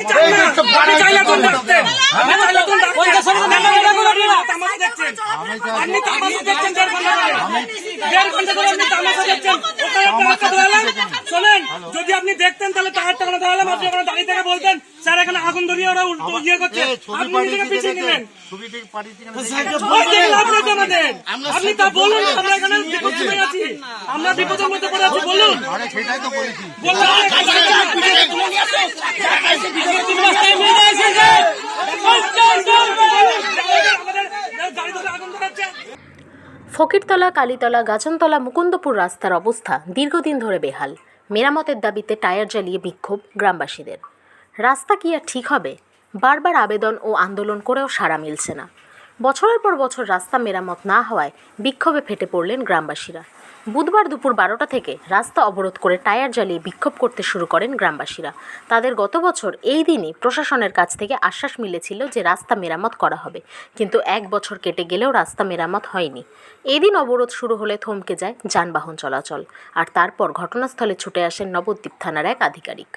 চাই না। আপনি চাইলে এখন ডাকতেন। আপনি চাইলে এখন ডাকতেন। আপনি তামাশা দেখছেন দেড় ঘণ্টা ধরে। দেড় ঘণ্টা ধরে আপনি তামাশা দেখছেন। ওখানে একটা হাতটা ধরালাম। শোনেন, যদি আপনি দেখতেন তাহলে ধরালাম। আপনি ওখানে দাঁড়িয়ে থেকে বলতেন স্যার এখানে আগুন ধরিয়ে ওরা উল্টো ইয়ে করছে। আপনি নিজেকে পিছিয়ে তা বলুন আমরা এখানে বিপদের মধ্যে আছি। আমরা বিপদের মধ্যে পড়ে আছি বলুন। সেটাই তো বলেছি। বললাম, ফকিরতলা, কালীতলা, গাছনতলা, মুকুন্দপুর রাস্তার অবস্থা দীর্ঘদিন ধরে বেহাল। মেরামতের দাবিতে টায়ার জ্বালিয়ে বিক্ষোভ গ্রামবাসীদের। রাস্তা কি আর ঠিক হবে? বারবার আবেদন ও আন্দোলন করেও সাড়া মিলছে না। বছরের পর বছর রাস্তা মেরামত না হওয়ায় বিক্ষোভে ফেটে পড়লেন গ্রামবাসীরা। বুধবার দুপুর বারোটা থেকে রাস্তা অবরোধ করে টায়ার জ্বালিয়ে বিক্ষোভ করতে শুরু করেন গ্রামবাসীরা। তাদের গত বছর এই দিনই প্রশাসনের কাছ থেকে আশ্বাস মিলেছিল যে রাস্তা মেরামত করা হবে। কিন্তু এক বছর কেটে গেলেও রাস্তা মেরামত হয়নি। এদিন অবরোধ শুরু হলে থমকে যায় যানবাহন চলাচল। আর তারপর ঘটনাস্থলে ছুটে আসেন নবদ্বীপ থানার এক আধিকারিক।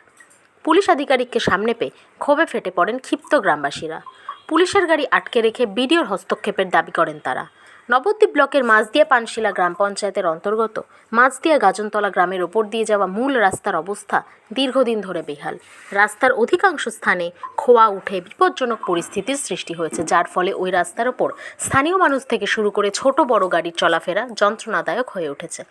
পুলিশ আধিকারিককে সামনে পেয়ে ক্ষোভে ফেটে পড়েন ক্ষিপ্ত গ্রামবাসীরা। পুলিশের গাড়ি আটকে রেখে বিডিওর হস্তক্ষেপের দাবি করেন তারা। নবদ্বীপ ব্লকের মাঝদিয়া পানশিলা গ্রাম পঞ্চায়েতের অন্তর্গত মাঝদিয়া গাজনতলা গ্রামের ওপর দিয়ে যাওয়া মূল রাস্তার অবস্থা দীর্ঘদিন ধরে বেহাল। রাস্তার অধিকাংশ স্থানে খোয়া উঠে বিপজ্জনক পরিস্থিতির সৃষ্টি হয়েছে, যার ফলে ওই রাস্তার ওপর স্থানীয় মানুষ থেকে শুরু করে ছোট বড় গাড়ির চলাফেরা যন্ত্রণাদায়ক হয়ে উঠেছে।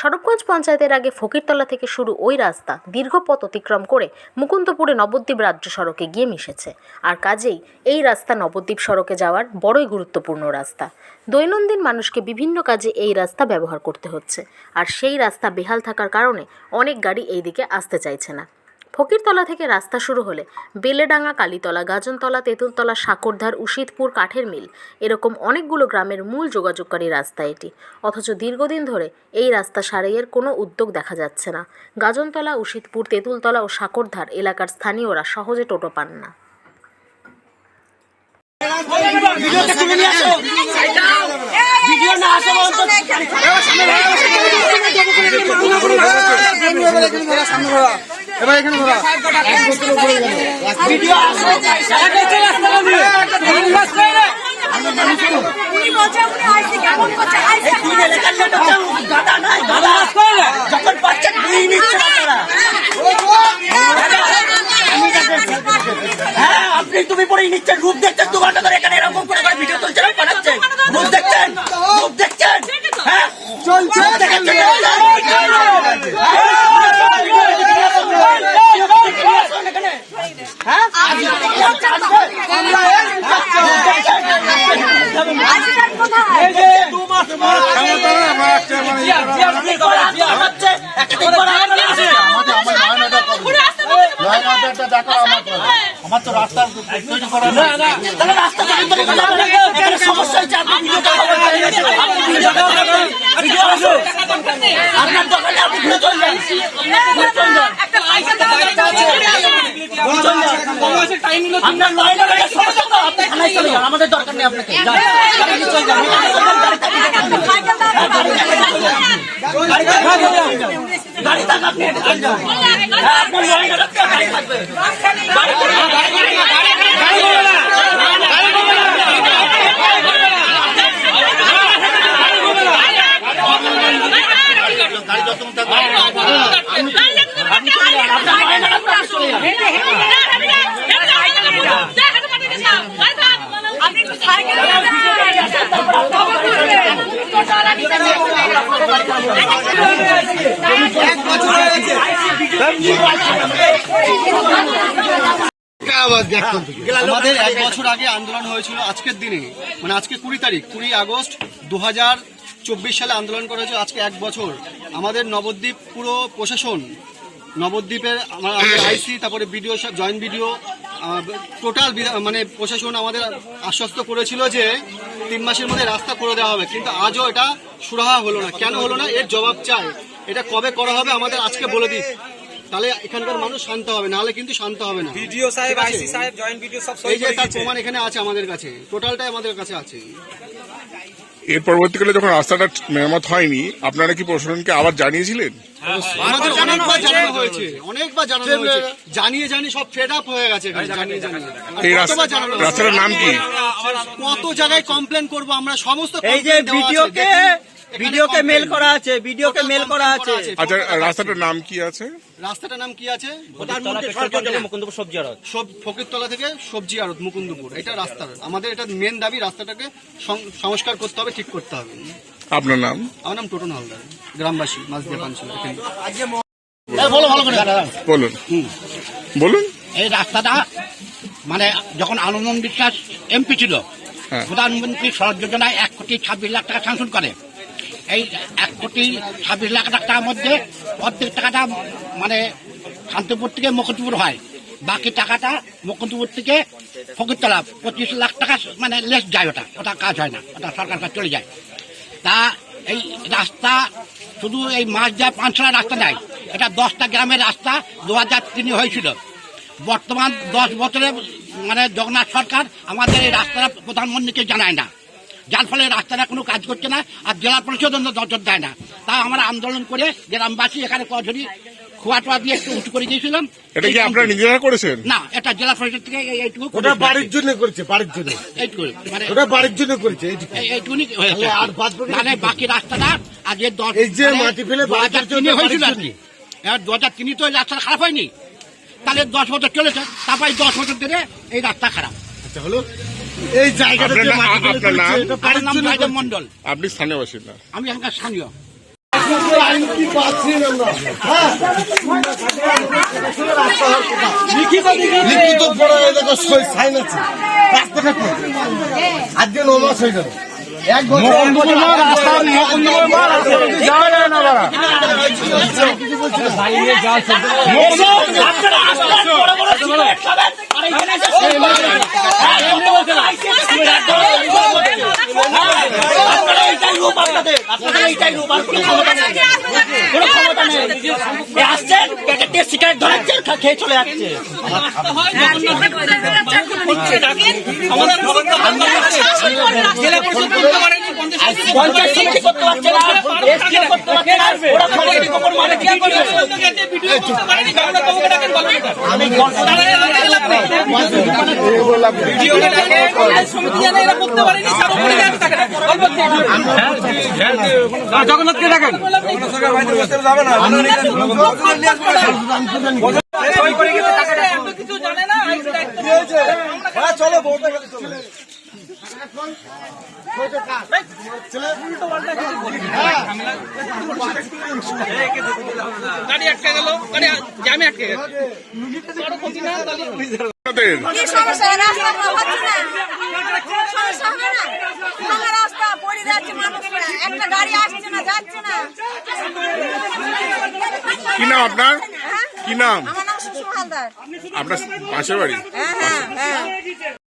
সরবগঞ্জ পঞ্চায়েতের আগে ফকিরতলা থেকে শুরু ওই রাস্তা দীর্ঘ পথ অতিক্রম করে মুকুন্দপুরে নবদ্বীপ রাজ্য সড়কে গিয়ে মিশেছে। আর কাজেই এই রাস্তা নবদ্বীপ সড়কে যাওয়ার বড়ই গুরুত্বপূর্ণ রাস্তা। দৈনন্দিন মানুষকে বিভিন্ন কাজে এই রাস্তা ব্যবহার করতে হচ্ছে। আর সেই রাস্তা বেহাল থাকার কারণে অনেক গাড়ি এই দিকে আসতে চাইছে না। ফকিরতলা থেকে রাস্তা শুরু হলে বেলেডাঙ্গা, কালীতলা, গাজনতলা, তেঁতুলতলা, সাকরধার উশিদপুর কাঠের মিল এরকম অনেকগুলো গ্রামের মূল যোগাযোগকারী রাস্তা এটি। অথচ দীর্ঘদিন ধরে এই রাস্তা সারাইয়ের কোনো উদ্যোগ দেখা যাচ্ছে না। গাজনতলা উশিদপুর তেঁতুলতলা ও সাকরধার এলাকার স্থানীয়রা সহজে টোটো পান না। এবার এখানে ধরা। এক বছর উপরে গেল বলছে উনি আইসি কেমন করছে আইসি যখন পাচ্ছেন দুই নিচ্ছে আপনারা হ্যাঁ আপনি তুমি পরেই নিচ্ছেন রূপ দেখছেন দু ঘণ্টা ধরে এখানে এরকম করে করে ভিডিও তুলছেন আর পাঠাচ্ছেন রূপ দেখছেন রূপ দেখছেন হ্যাঁ চলছে আইসিটার কোথায় আমাদের আমার লাইন অর্ডার লাইন অর্ডারটা দেখো আমার আমার তো রাস্তা তৈরি করা না তাহলে রাস্তা তৈরি করে দিলে আপনার এখানে সমস্যা হচ্ছে আপনি ভিডিওটা খবর পাঠিয়ে দিয়েছেন। আপনি ভিডিওটা খবর পাঠিয়ে দিয়েছেন। ভিডিও আসো। আপনার দোকানে আপনি ঘুরে চলে যান ঘুরে চলে যান একটা পয়সা দেওয়া ঘুরে চলে যান। আপনার লাইন অর্ডারের সমস্যা তো আপনি থানায় চলে যান আমাদের দরকার নেই আপনাকে যান। গাড়ি নিয়ে চলে যান গাড়ি চলে যান, গাড়ি থাকলে যান। গাড়ি থাকলে আপনার লাইন থাকলে আপনি হেঁটে চলে যান। হ্যাঁ, আপনার লাইন গাড়ি থাকবে গাড়ি করে না, গাড়ি করে না, গাড়ি করে না। গাড়ি যত থাকবে আপনার লাইন অর্ডার তো আপনি চলে যান। আপনি একটু সাইকেল আমাদের এক বছর আগে আন্দোলন হয়েছিল আজকের দিনে। মানে আজকে কুড়ি তারিখ, কুড়ি আগস্ট দু হাজার চব্বিশ সালে আন্দোলন করা হয়েছিল আজকে এক বছর। আমাদের নবদ্বীপ পুরো প্রশাসন, নবদ্বীপের আইসি, তারপরে বিডিও সব জয়েন্ট বিডিও টোটাল মানে প্রশাসন আমাদের আশ্বস্ত করেছিল যে তিন মাসের মধ্যে রাস্তা করে দেওয়া হবে। কিন্তু আজও এটা সুরাহা হলো না। কেন হলো না? এর জবাব চাই। এটা কবে করা হবে আমাদের আজকে বলে দিই। তাহলে এখানকার মানুষ শান্ত হবে নাহলে কিন্তু শান্ত হবে না। ভিডিও সাহেব আইসি সাহেব জয়েন্ট ভিডিও সব এই যে তার প্রমাণ এখানে আছে আমাদের কাছে। টোটালটাই আমাদের কাছে আছে। এর পরবর্তীকালে যখন রাস্তাটা মেরামত হয়নি আপনারা কি প্রশাসনকে আবার জানিয়েছিলেন? আমাদের অনেকবার জানানো হয়েছে। অনেকবার জানিয়ে জানিয়ে সব ফেড আপ হয়ে গেছে। এই রাস্তা জানানো রাস্তাটার নাম কি? কত জায়গায় কমপ্লেন করব আমরা? সমস্ত এই যে। ভিডিওকে ভিডিওকে মেল করা আছে ভিডিওকে মেল করা আছে। আচ্ছা রাস্তাটার নাম কি আছে? রাস্তাটার নাম কি আছে? মুকুন্দপুর সবজি আড়ত। সব ফকিরতলা থেকে সবজি আড়ত মুকুন্দপুর। এটা রাস্তার। আমাদের এটা মেন দাবি রাস্তাটাকে সং- সংস্কার করতে হবে ঠিক করতে হবে। আপনার নাম? আমার নাম টোটন হালদার গ্রামবাসী মাঝদিয়া পাঞ্চলা এখানে। বলো ভালো করে। দাদা বলুন। বলুন। এই রাস্তাটা মানে যখন আনন্দ বিশ্বাস এমপি ছিল হ্যাঁ। প্রধানমন্ত্রী সড়ক যোজনায় এক কোটি ছাব্বিশ লাখ টাকা স্যাংশন করে। এই এক কোটি ছাব্বিশ লাখ টাকার মধ্যে অর্ধেক টাকাটা মানে শান্তিপুর থেকে মুকুন্দপুর হয়। বাকি টাকাটা মুকুন্দপুর থেকে ফকিরতলা, পঁচিশ লাখ টাকা মানে লেস যায় ওটা ওটা কাজ হয় না, ওটা সরকার কাজ চলে যায়। তা এই রাস্তা, শুধু এই মাছ যা পাঁচশোটা রাস্তা নাই, এটা দশটা গ্রামের রাস্তা দু হাজার তিনে হয়েছিল। বর্তমান দশ বছরে মানে জগন্নাথ সরকার আমাদের এই রাস্তাটা প্রধানমন্ত্রীকে জানায় না। যার ফলে রাস্তাটা কোনো কাজ করছে না আর জেলা পরিষদ নজর দেয় না। তা আমরা আন্দোলন করে গ্রামবাসী এখানে কঝরি খোয়া টোয়া দিয়ে একটু উঁচু করে দিয়েছিলাম এটা কি আপনারা নিজেরা করেছেন? না এটা জেলা পরিষদ থেকে এইটুকু ওটা বাড়ির জন্য করেছে বাড়ির জন্য। এইটুকু মানে ওটা বাড়ির জন্য করেছে এইটুকু। আর বাদ বাকি- মানে বাকি রাস্তাটা আজকে দশ এই যে মানে মাটি ফেলে বাড়ির জন্য হয়েছিল আর কি। দু হাজার তিনে তো রাস্তা খারাপ হয়নি। তাহলে দশ বছর চলেছে তারপরে দশ বছর ধরে এই রাস্তা খারাপ। আচ্ছা হলো এই জায়গাটা যে না- মাটি ফেলে আপনার নাম? করেছে, এটা আমার নাম রাজা করেছে। মন্ডল আপনি স্থানীয় বাসিন্দা আমি এখানকার স্থানীয় আইন কি পাচ্ছি না আমরা? লিখিত পড়া দেখো সাইন আছে আজকে নমাস হয়ে গেল হ্যাঁ। হ্যাঁ, আসছেন প্যাকেট সিগারেট ধরাচ্ছেন খা- খেয়ে চলে যাচ্ছে। সমিতি করতে পারছে না করবে আমি গল্প জগন্নাথকে ডাকেন গাড়ি আটকে গেল গাড়ি জ্যামে আটকে গেল কি সমস্যা? রাস্তা হচ্ছে না। সমস্যা হবে না? ভাঙা রাস্তা পড়ে যাচ্ছে মানুষরা। একটা গাড়ি আসছে না যাচ্ছে না। কি নাম আপনার? হ্যাঁ? কি নাম? হালদার আপনার পাশের বাড়ি। হ্যাঁ হ্যাঁ হ্যাঁ।